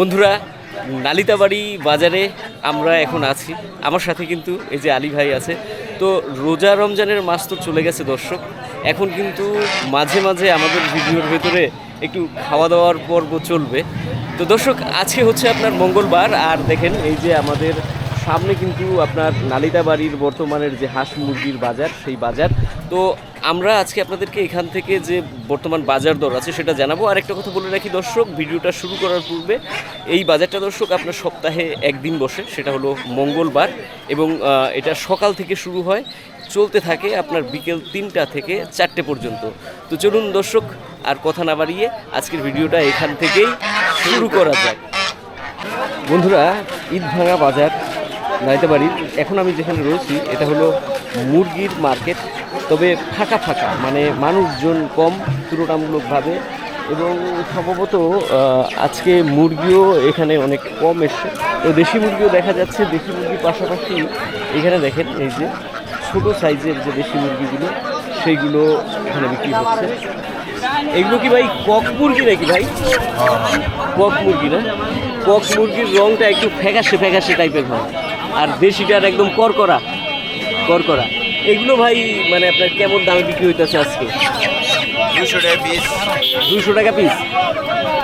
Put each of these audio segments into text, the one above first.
বন্ধুরা, নালিতাবাড়ি বাজারে আমরা এখন আছি। আমার সাথে কিন্তু এই যে আলী ভাই আছে। তো রোজা রমজানের মাস তো চলে গেছে দর্শক। এখন কিন্তু মাঝে মাঝে আমাদের ভিডিওর ভেতরে একটু খাওয়া দাওয়ার পর্ব চলবে। তো দর্শক, আজকে হচ্ছে আপনার মঙ্গলবার। আর দেখেন, এই যে আমাদের সামনে কিন্তু আপনার নালিতা বাড়ির বর্তমানের যে হাঁস মুরগির বাজার, সেই বাজার। তো আমরা আজকে আপনাদেরকে এখান থেকে যে বর্তমান বাজার দর আছে, সেটা জানাব। আর একটা কথা বলে রাখি দর্শক, ভিডিওটা শুরু করার পূর্বে, এই বাজারটা দর্শক আপনার সপ্তাহে একদিন বসে, সেটা হলো মঙ্গলবার এবং এটা সকাল থেকে শুরু হয়, চলতে থাকে আপনার বিকেল তিনটা থেকে চারটে পর্যন্ত। তো চলুন দর্শক, আর কথা না বাড়িয়ে আজকের ভিডিওটা এখান থেকেই শুরু করা যাক। বন্ধুরা ঈদ ভাঙা বাজার নাইতাবাড়ির এখন আমি যেখানে রয়েছি এটা হলো মুরগির মার্কেট তবে ফাঁকা ফাঁকা মানে মানুষজন কম তুলনামূলকভাবে এবং সম্ভবত আজকে মুরগিও এখানে অনেক কম এসছে। তো দেশি মুরগিও দেখা যাচ্ছে দেশি মুরগির পাশাপাশি এখানে দেখেন এই যে ছোট সাইজের যে দেশি মুরগিগুলো সেইগুলো এখানে বিক্রি হচ্ছে। এগুলো কি ভাই কক মুরগি নাকি ভাই? কক মুরগি না? কক মুরগির রংটা একটু ফ্যাকাশে ফ্যাকাশে টাইপের হয়। আর দেশিটার একদম করকরা করকরা এগুলো ভাই মানে আপনার কেমন দামে বিক্রি হইতেছে আজকে? দুশো টাকা পিস দুশো টাকা পিস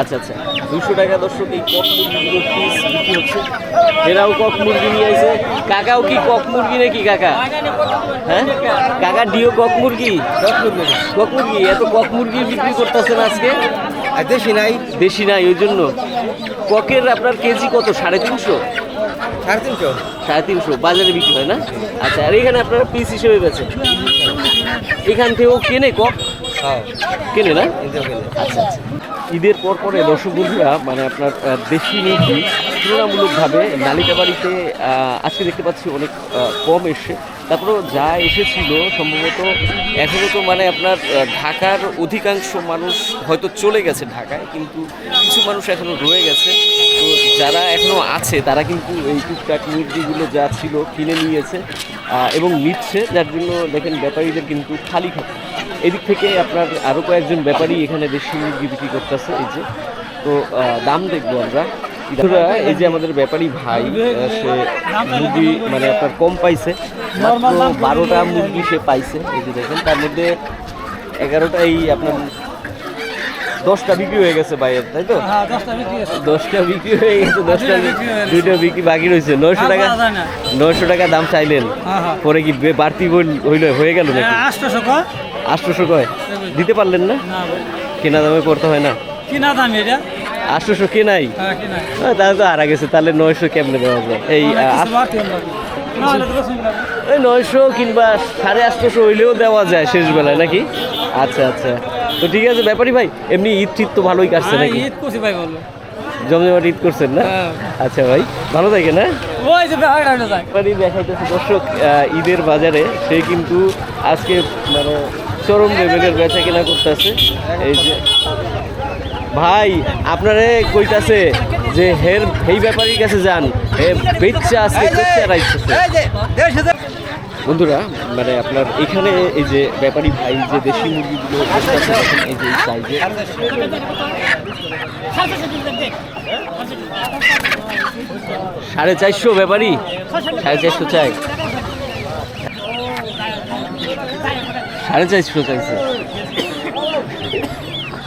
আচ্ছা আচ্ছা। দুশো টাকা দর্শক এই কক মুরগিগুলোর পিস বিক্রি হচ্ছে। এরাও কক মুরগি নিয়ে আসে কাকাও কি কক মুরগি নাকি কাকা? হ্যাঁ? কাকা ডিও কক মুরগি। কক মুরগি? এত কক মুরগি বিক্রি করতেছেন আজকে? আর দেশি নাই। দেশি নাই ওই জন্য। ককের আপনার কেজি কত? সাড়ে তিনশো? সাড়ে তিনশো? সাড়ে তিনশো বাজারে বিক্রি হয় না? আচ্ছা আর এখানে আপনারা পিস হিসেবে বেচেন। এখান থেকেও কেনে কক? হ্যাঁ। কেনে না? আচ্ছা আচ্ছা। ঈদের পর পরে দর্শক বন্ধুরা মানে আপনার দেশি মুরগি তুলনামূলকভাবে নালিকাবাড়িতে আহ, আজকে দেখতে পাচ্ছি অনেক কম এসছে তারপরেও যা এসেছিল সম্ভবত এখনও তো মানে আপনার ঢাকার অধিকাংশ মানুষ হয়তো চলে গেছে ঢাকায় কিন্তু কিছু মানুষ এখনও রয়ে গেছে। তো যারা এখনও আছে তারা কিন্তু এই টুকটাক মুরগিগুলো যা ছিল কিনে নিয়েছে এবং নিচ্ছে যার জন্য দেখেন ব্যাপারীদের কিন্তু খালি খাচ্ছে এদিক থেকে আপনার আরও কয়েকজন ব্যাপারী এখানে দেশি মুরগি বিক্রি করতেছে এই যে। তো দাম দেখব আমরা। এই যে আমাদের ব্যাপারী ভাই সে মুরগি মানে আপনার কম পাইছে মাত্র বারোটা মুরগি সে পাইছে। এই যে দেখেন তার মধ্যে এগারোটা এই আপনার দশটা বিক্রি হয়ে গেছে ভাইয়ের তাই তো? হ্যাঁ দশটা বিক্রি হয়ে গেছে দশটা দুইটা বিক্রি বাকি রয়েছে। নয়শো টাকা। নয়শো টাকা দাম চাইলেন। হ্যাঁ হ্যাঁ। পরে কি বাড়তি হইল- হয়ে গেল নাকি? আটশোশো কয়? দিতে পারলেন না? কেনা দামে করতে হয় না? কি না দাম এটা? আটশোশো হ্যাঁ কি না আহ, তাহলে তো আর গেছে তাহলে নয়শো কেমনে দেওয়া যায়? এই। ওই নয়শো কিংবা সাড়ে আটশোশো হইলেও দেওয়া যায় শেষ বেলায় নাকি? আচ্ছা আচ্ছা। তো ঠিক আছে ব্যাপারই ভাই এমনি ঈদ টিদ তো ভালোই কাটছে হ্যাঁ, নাকি? ঈদ করছি ভাই বলল জমজমাট ঈদ করছেন না? হ্যাঁ। আচ্ছা ভাই ভালো থাকে না ব্যাপারই দেখাইতেছে দর্শক ঈদের বাজারে সে কিন্তু আজকে মানে চরম লেভেলের বেচা কেনা করতেছে। এই যে ভাই আপনারে কইতাছে যে হের এই ব্যাপারীর কাছে যান। হে বেচা আজকে রাইতেছে বন্ধুরা মানে আপনার এখানে এই যে ব্যাপারী ভাই যে দেশি মুরগিগুলো এই যে সাইজে সাড়ে চারশো ব্যাপারী? সাড়ে চারশো চাই। সাড়ে চারশো চাইছে।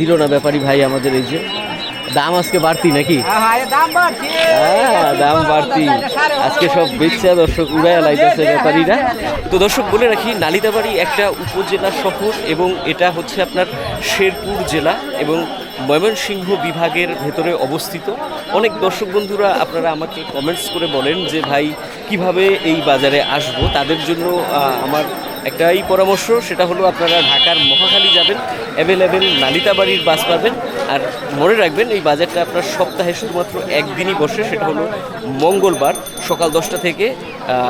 দিল না ব্যাপারী ভাই আমাদের এই যে। দাম আজকে বাড়তি নাকি? হ্যাঁ দাম বাড়তি। আজকে সব বেচা দর্শক উড়ায় লাইতেছে ব্যাপারীরা। তো দর্শক, বলে রাখি, নালিতাবাড়ি একটা উপজেলা শহর এবং এটা হচ্ছে আপনার শেরপুর জেলা এবং ময়মনসিংহ বিভাগের ভেতরে অবস্থিত। অনেক দর্শক বন্ধুরা আপনারা আমাকে কমেন্টস করে বলেন যে, ভাই, কীভাবে এই বাজারে আসব? তাদের জন্য আমার একটাই পরামর্শ, সেটা হলো আপনারা ঢাকার মহাখালী যাবেন অ্যাভেলেবেল নালিতাবাড়ির বাস পাবেন, আর মনে রাখবেন এই বাজারটা আপনার সপ্তাহে শুধুমাত্র একদিনই বসে, সেটা হলো মঙ্গলবার সকাল দশটা থেকে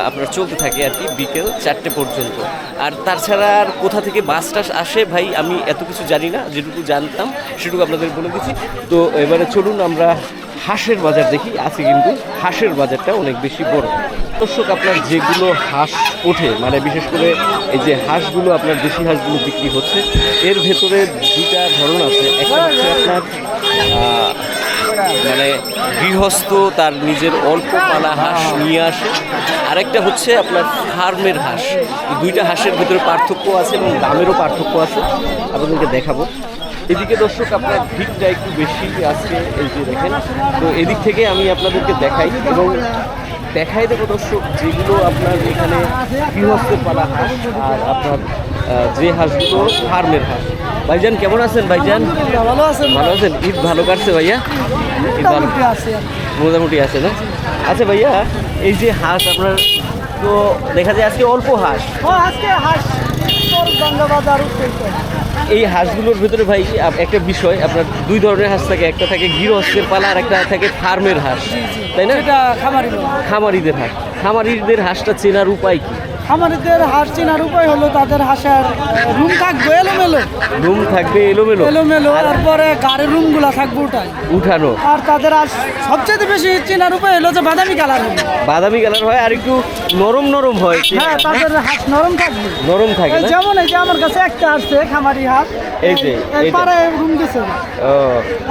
আপনার চলতে থাকে আর কি, বিকেল চারটে পর্যন্ত। আর তাছাড়া আর কোথা থেকে বাস টাস আসে ভাই, আমি এত কিছু জানি না, যেটুকু জানতাম সেটুকু আপনাদের বলে দিচ্ছি। তো এবারে চলুন আমরা হাঁসের বাজার দেখি, আছে কিন্তু হাঁসের বাজারটা অনেক বেশি বড়। দর্শক, আপনার যেগুলো হাঁস ওঠে মানে বিশেষ করে এই যে হাঁসগুলো, আপনার দেশি হাঁসগুলো বিক্রি হচ্ছে, এর ভেতরে দুইটা ধরন আছে। একটা হচ্ছে আপনার মানে গৃহস্থ তার নিজের অল্প পালা হাঁস নিয়ে আসে। আরেকটা হচ্ছে আপনার ফার্মের হাঁস। দুইটা হাঁসের ভেতরে পার্থক্য আছে এবং দামেরও পার্থক্য আছে। আপনাদেরকে দেখাবো। এদিকে দর্শক আপনার ভিড়টা একটু বেশি আছে এই যে দেখেন। তো এদিক থেকে আমি আপনাদেরকে দেখাই এবং দেখাই দেবো দর্শক যেগুলো আপনার এখানে গৃহস্থের পালা হাঁস আর আপনার যে হাঁসগুলো ফার্মের হাঁস। ভাইজান কেমন আছেন ভাইজান? ভালো আছেন ভালো আছেন? ঈদ ভালো কাটছে ভাইয়া? ঈদ ভালো মোটামুটি আছে না? আচ্ছা ভাইয়া এই যে হাঁস আপনার তো দেখা যায় আজকে অল্প হাঁস। আজকে হাঁস তোর গঙ্গা বাজার উঠতে এই হাঁসগুলোর ভিতরে ভাই একটা বিষয় আপনার দুই ধরনের হাঁস থাকে একটা থাকে গৃহস্থের পালা আর একটা থাকে ফার্মের হাঁস তাই না? খামারিদের হাঁস। খামারিদের হাঁসটা চেনার উপায় কি? খামারিদের হাঁস চেনার উপায় হলো তাদের হাঁসের রুম থাকবে এলোমেলো। রুম থাকবে এলোমেলো। এলোমেলো তারপরে গাড়ির রুমগুলো থাকবে ওটাই উঠানো। আর তাদের হাঁস সবচেয়ে বেশি চেনার উপায় হলো যে বাদামি কালার বাদামি কালার হয় আর একটু নরম নরম হয় হ্যাঁ তাদের হাঁস নরম থাকবে। নরম থাকে না? যেমন এই যে আমার কাছে একটা আসছে খামারি হাঁস। এই যে, এই পারে রুম গেছে ও।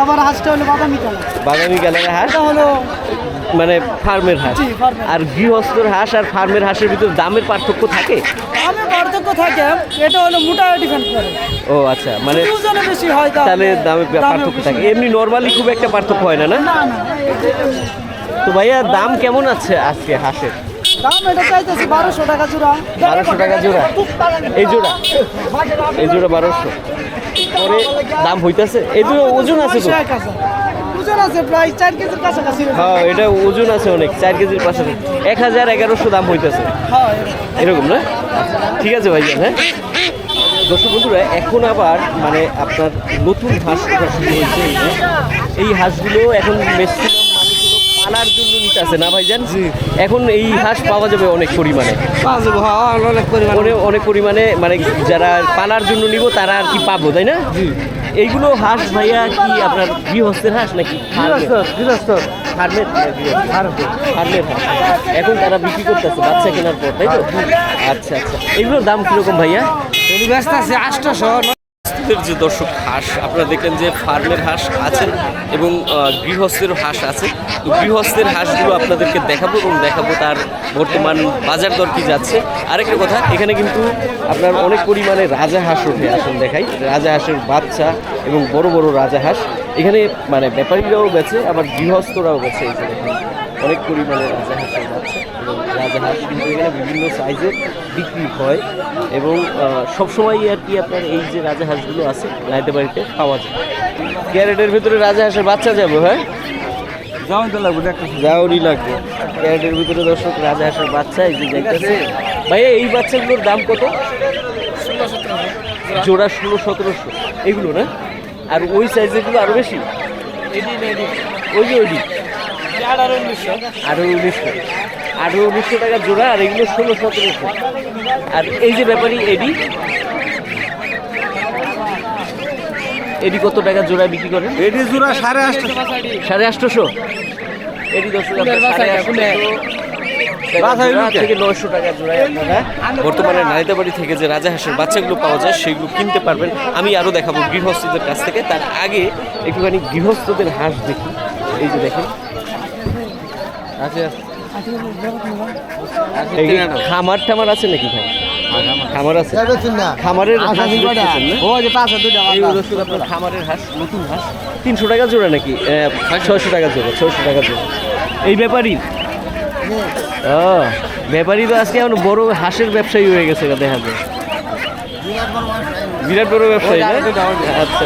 আবার হাঁসটা হলো বাদামি কালার। বাদামি কালারের হাঁস? এটা হলো মানে ফার্মের হাঁস। আর গৃহস্থর হাঁস আর ফার্মের হাঁসের ভিতরে দামের পার্থক্য থাকে? আমি পার্থক্য থাকে এটা হলো মোটা ডিপেন্ড করে। ও আচ্ছা মানে ওজনে বেশি হয় তাহলে দামে দামে পার্থক্য থাকে। এমনি নর্মালি খুব একটা পার্থক্য হয় না না? তো ভাইয়া দাম কেমন আছে আজকে হাঁসের? দাম এটা চাইতেছি বারোশো টাকা জোড়া। বারোশো টাকা জোড়া? এই জোড়া? এই জোড়া বারোশো। পরে দাম হইতেছে? এই তো ওজন আছে তো। ওজন আছে প্রায় চার কেজির কাছাকাছি হ্যাঁ এটা ওজন আছে অনেক চার কেজির পাশাপাশি। এক হাজার এগারোশো দাম হইতেছে। হ্যাঁ এরকম। না? ঠিক আছে ভাইজান হ্যাঁ? দর্শক বন্ধুরা এখন আবার মানে আপনার নতুন হাঁস শুরু হয়েছে। এই হাঁসগুলো এখন ম্যাক্সিমাম মানুষগুলো পালার জন্য আসে না ভাইজান? এখন এই হাঁস পাওয়া যাবে অনেক পরিমাণে। অনেক পরিমাণ। অনেক অনেক পরিমাণে মানে যারা পালার জন্য নিব তারা আর কি পাবো তাই না? এইগুলো হাঁস ভাইয়া কি আপনার গৃহস্থের হাঁস নাকি? গৃহস্থ ফার্মের? ফার্মের হাঁস। এখন তারা বিক্রি করতেছে বাচ্চা কেনার পর তাই তো? আচ্ছা আচ্ছা। এগুলোর দাম কীরকম ভাইয়া? ব্যস্ত আছে আটশোশো আমাদের যে দর্শক হাঁস, আপনারা দেখলেন যে ফার্মের হাঁস আছে এবং গৃহস্থের হাঁস আছে। তো গৃহস্থের হাঁসগুলো আপনাদেরকে দেখাবো এবং দেখাবো তার বর্তমান বাজার দর কি যাচ্ছে। আরেকটা কথা, এখানে কিন্তু আপনার অনেক পরিমাণে রাজা হাঁস ওঠে আসুন দেখাই। রাজা হাঁসের বাচ্চা এবং বড় বড় রাজা হাঁস। এখানে মানে ব্যাপারীরাও বেছে আবার গৃহস্থরাও যে দেখেন। অনেক পরিমাণে রাজা হাঁসের বাচ্চা এবং রাজা হাঁস কিন্তু এখানে বিভিন্ন সাইজের বিক্রি হয় এবং সবসময় আর কি আপনার এই যে রাজা হাঁসগুলো আছে লাইতে বাড়িতে পাওয়া যায়। ক্যারেটের ভিতরে রাজা হাঁসের বাচ্চা যাবে হ্যাঁ? যাও তো লাগবে একটা যাওয়ারই লাগবে। ক্যারেটের ভিতরে দর্শক রাজা হাঁসের বাচ্চা এই যে দেখতেছে ভাইয়া এই বাচ্চাগুলোর দাম কত? জোড়া ষোলো সতেরোশো। এগুলো না? আর ওই সাইজেরগুলো আরও বেশি? ওই যে ওইটি? আরও উনিশশো। আরও উনিশশো। টাকা জোড়া আর এগুলো ষোলো সতেরোশো আর এই যে ব্যাপারই এডি? এডি কত টাকা জোড়া বিক্রি করেন? এটি জোড়া সাড়ে আটশো। সাড়ে আটশোশো? এডি দশ টাকা সাড়ে আটশোশো। বাছাই জোড়া লুকে। থেকে বর্তমানে যে রাজা হাঁসের বাচ্চাগুলো পাওয়া যায় সেগুলো কিনতে পারবেন। আমি আরও দেখাবো গৃহস্থদের কাছ থেকে। তার আগে একটুখানি গৃহস্থদের হাঁস দেখি। এই যে দেখেন খামার টামার আছে নাকি ভাই? খামার আছে। খামারের হাঁস নতুন হাঁস। তিনশো টাকা জোড়া নাকি? ছয়শো টাকা জোড়া ছয়শো টাকা জোড়া। এই ব্যাপারই ও ব্যাপারই তো আজকে এখন বড় হাঁসের ব্যবসায়ী হয়ে গেছে দেখা যায়। বিরাট বড় ব্যবসায়ী আচ্ছা আচ্ছা।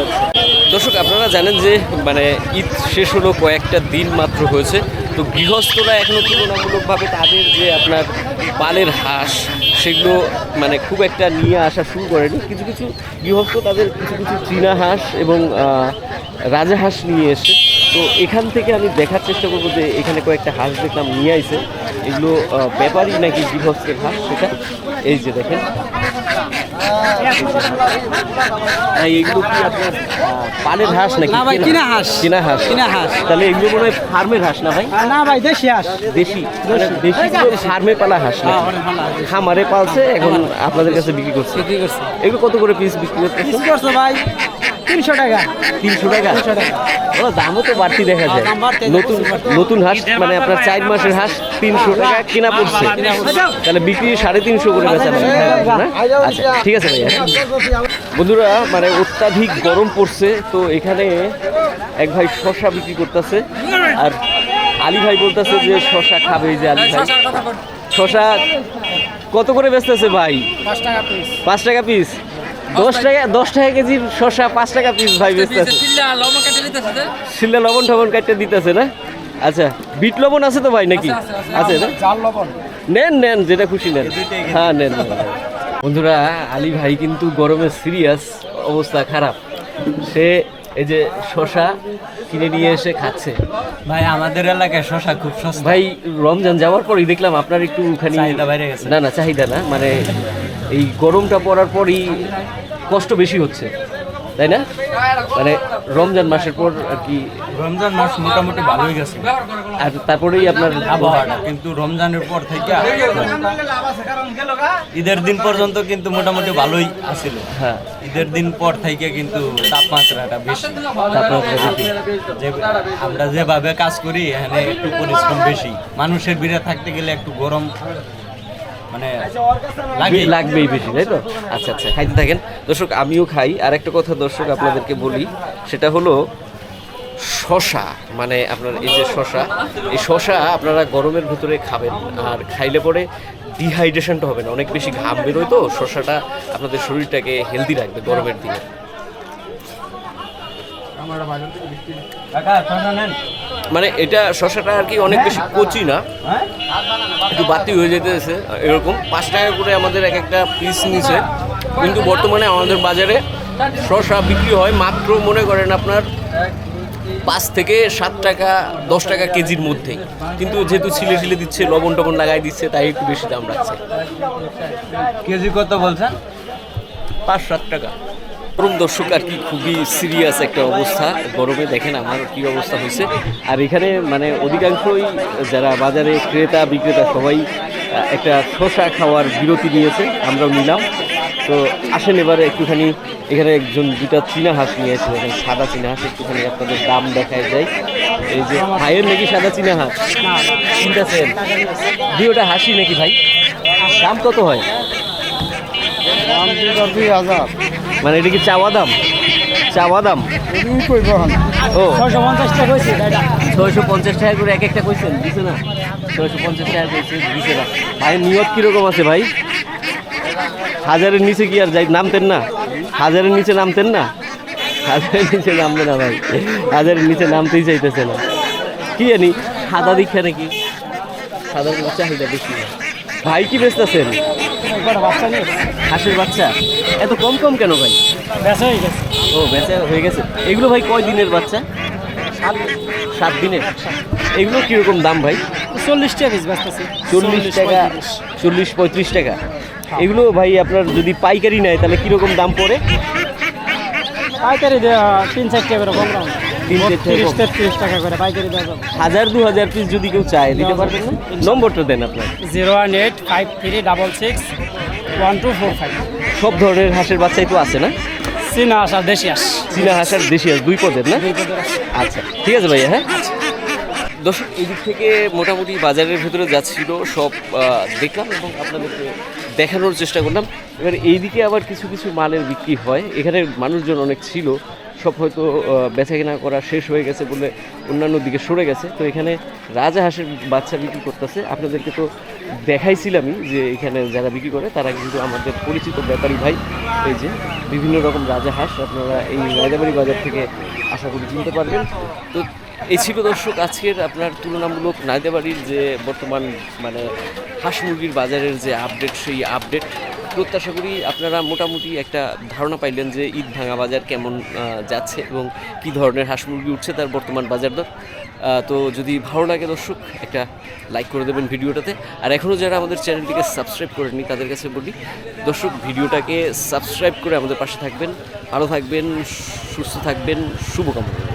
দর্শক আপনারা জানেন যে মানে ঈদ শেষ হলো কয়েকটা দিন মাত্র হয়েছে। তো গৃহস্থরা এখনও তুলনামূলকভাবে তাদের যে আপনার পালের হাঁস, সেগুলো মানে খুব একটা নিয়ে আসা শুরু করেনি। কিছু কিছু গৃহস্থ তাদের কিছু কিছু চীনা হাঁস এবং রাজা হাঁস নিয়ে এসে, তো এখান থেকে আমি দেখার চেষ্টা করব যে এখানে কয়েকটা হাঁস দেখলাম নিয়ে আইছে। এগুলো ব্যাপারই নাকি গৃহস্থের হাঁস সেটা? এই যে দেখেন। ভাই, এগুলো কি আপনার পালের হাঁস নাকি? না ভাই, কিনা হাঁস। কিনা হাঁস? কিনা হাঁস। তাহলে এগুলো মনে হয় ফার্মের হাঁস না ভাই? না ভাই দেশি হাঁস। দেশি? মানে দেশি। ফার্মে পালা হাঁস না খামারে পালছে এখন আপনাদের কাছে বিক্রি করছে। বিক্রি করছে। এগুলো কত করে পিস বিক্রি করছে ভাই তিনশো টাকা। তিনশো টাকা? ও দামও তো বাড়তি দেখা যায়। নতুন নতুন হাঁস মানে আপনার চার মাসের হাঁস তিনশো টাকা কেনা পড়ছে। তাহলে বিক্রি সাড়ে তিনশো করে বেচা আচ্ছা ঠিক আছে ভাইয়া। বন্ধুরা মানে অত্যাধিক গরম পড়ছে তো এখানে এক ভাই শশা বিক্রি করতেছে। আর আলী ভাই বলতেছে যে শশা খাবে এই যে আলী ভাই। শশা কত করে বেচতেছে ভাই? পাঁচ টাকা পিস পাঁচ টাকা পিস দশ টাকা দশ টাকা কেজির শশা পাঁচ টাকা পিস ভাই বেচতেছে। শিল্লা লবণ টবণ কাটতে দিতেছে না? আচ্ছা বিট লবণ আছে তো ভাই নাকি? আছে না? নেন নেন যেটা খুশি নেন। হ্যাঁ নেন। বন্ধুরা আলী ভাই কিন্তু গরমে সিরিয়াস অবস্থা খারাপ। সে এই যে শশা কিনে নিয়ে এসে খাচ্ছে। ভাই আমাদের এলাকায় শশা খুব সস্তা। ভাই রমজান যাওয়ার পরই দেখলাম আপনার একটু খানি না না চাহিদা না মানে এই গরমটা পড়ার পরই কষ্ট বেশি হচ্ছে তাই না? মানে রমজান মাসের পর আর কি রমজান মাস মোটামুটি ভালোই গেছে। আর তারপরেই আপনার আবহাওয়াটা কিন্তু রমজানের পর থেকে ঈদের দিন পর্যন্ত কিন্তু মোটামুটি ভালোই আছিল। হ্যাঁ। ঈদের দিন পর থেকে কিন্তু তাপমাত্রাটা বেশি। তাপমাত্রা বেশি। যে আমরা যেভাবে কাজ করি এখানে একটু পরিশ্রম বেশি। মানুষের ভিড়ে থাকতে গেলে একটু গরম মানে লাগে লাগবেই বেশি তাই তো? আচ্ছা আচ্ছা খাইতে থাকেন। দর্শক আমিও খাই। আর একটা কথা দর্শক আপনাদেরকে বলি সেটা হলো শশা মানে আপনার এই যে শশা এই শশা আপনারা গরমের ভিতরে খাবেন আর খাইলে পরে ডিহাইড্রেশনটা হবে না। অনেক বেশি ঘাম বেরোয় তো শশাটা আপনাদের শরীরটাকে হেলদি রাখবে গরমের দিনে। মানে এটা শশাটা আর কি অনেক বেশি কচি না। একটু বাড়তি হয়ে যেতেছে এরকম। পাঁচ টাকা করে আমাদের এক একটা পিস নিছে। কিন্তু বর্তমানে আমাদের বাজারে শসা বিক্রি হয় মাত্র মনে করেন আপনার পাঁচ থেকে সাত টাকা দশ টাকা কেজির মধ্যেই। কিন্তু যেহেতু ছিলে ছিলে দিচ্ছে লবণ টবণ লাগাই দিচ্ছে তাই একটু বেশি দাম রাখছে। কেজি কত বলছেন? পাঁচ সাত টাকা। গরম দর্শক আর কি খুবই সিরিয়াস একটা অবস্থা। গরমে দেখেন আমার কি অবস্থা হয়েছে। আর এখানে মানে অধিকাংশই যারা বাজারে ক্রেতা, বিক্রেতা সবাই একটা শশা খাওয়ার বিরতি নিয়েছে। আমরাও নিলাম। তো আসেন এবারে একটুখানি, এখানে একজন দুটা চীনা হাঁস নিয়েছে এখানে সাদা চীনা হাঁস, একটুখানি আপনাদের দাম দেখায় যায় এই যে ভাইয়ের নাকি সাদা চীনা হাঁস? কিনতেছেন দুইটা হাসি নাকি ভাই? দাম কত হয়? দুই হাজার। মানে এটা কি চাওয়া দাম চা বাদাম? ও। পঞ্চাশ টাকা এটা ছয়শো পঞ্চাশ টাকা করে এক একটা কইছেন দিছে না? ছয়শো পঞ্চাশ টাকা কইছে দিছে না? ভাই, নিয়ত কীরকম আছে ভাই? হাজারের নিচে কি আর যাই, নামতেন না? হাজারের নিচে নামতেন না? হাজারের নিচে নামবে না ভাই। হাজারের নিচে নামতেই চাইতেছে না। কি জানি, সাদা দীক্ষা নাকি? সাদা চাহিদা বেশি। ভাই, কি বেচতেছেন হাঁসের বাচ্চা? এত কম কম কেন ভাই? বেচা হয়ে গেছে। ও বেচা হয়ে গেছে। এগুলো ভাই কয় দিনের বাচ্চা? সাত দিনের? এগুলো কীরকম দাম ভাই? চল্লিশ টাকা পিস বেচতেছি। চল্লিশ টাকা চল্লিশ পঁয়ত্রিশ টাকা। এগুলো ভাই আপনার যদি পাইকারি নেয় তাহলে কীরকম দাম পড়ে? পাইকারি তিন চার টাকা করে কম দাম। টাকা করে পাইকারি হাজার দু হাজার পিস যদি কেউ চায় দিতে পারবেন না। নম্বরটা দেন আপনার। Zero one eight five three double six one two four five. সব ধরনের হাঁসের বাচ্চাই তো আছে না? চীনা হাঁস আর দেশি হাঁস। চীনা হাঁস আর দেশি হাঁস দুই পদের না? আচ্ছা ঠিক আছে ভাইয়া হ্যাঁ? দর্শক এই দিক থেকে মোটামুটি বাজারের ভেতরে যাচ্ছিল সব দেখলাম এবং আপনাদেরকে দেখানোর চেষ্টা করলাম। এবার এইদিকে আবার কিছু কিছু মালের বিক্রি হয়। এখানে মানুষজন অনেক ছিল। সব হয়তো বেচা কেনা করা শেষ হয়ে গেছে বলে অন্যান্য দিকে সরে গেছে। তো এখানে রাজা হাঁসের বাচ্চা বিক্রি করতেছে। আপনাদেরকে তো দেখাইছিলামই যে এখানে যারা বিক্রি করে, তারা কিন্তু আমাদের পরিচিত ব্যাপারী ভাই। এই যে বিভিন্ন রকম রাজা হাঁস, আপনারা এই রাজাবাড়ি বাজার থেকে আশা করি কিনতে পারবেন। তো এই ছিল দর্শক আজকের আপনার তুলনামূলক নাইদাবাড়ির যে বর্তমান মানে হাঁস মুরগির বাজারের যে আপডেট, সেই আপডেট। প্রত্যাশা করি আপনারা মোটামুটি একটা ধারণা পাইলেন যে ঈদ ভাঙা বাজার কেমন যাচ্ছে এবং কী ধরনের হাঁস মুরগি উঠছে তার বর্তমান বাজার দর। তো যদি ভালো লাগে দর্শক, একটা লাইক করে দেবেন ভিডিওটাতে। আর এখনও যারা আমাদের চ্যানেলটিকে সাবস্ক্রাইব করেননি, তাদের কাছে বলি, দর্শক, ভিডিওটাকে সাবস্ক্রাইব করে আমাদের পাশে থাকবেন। ভালো থাকবেন, সুস্থ থাকবেন, শুভকামনা।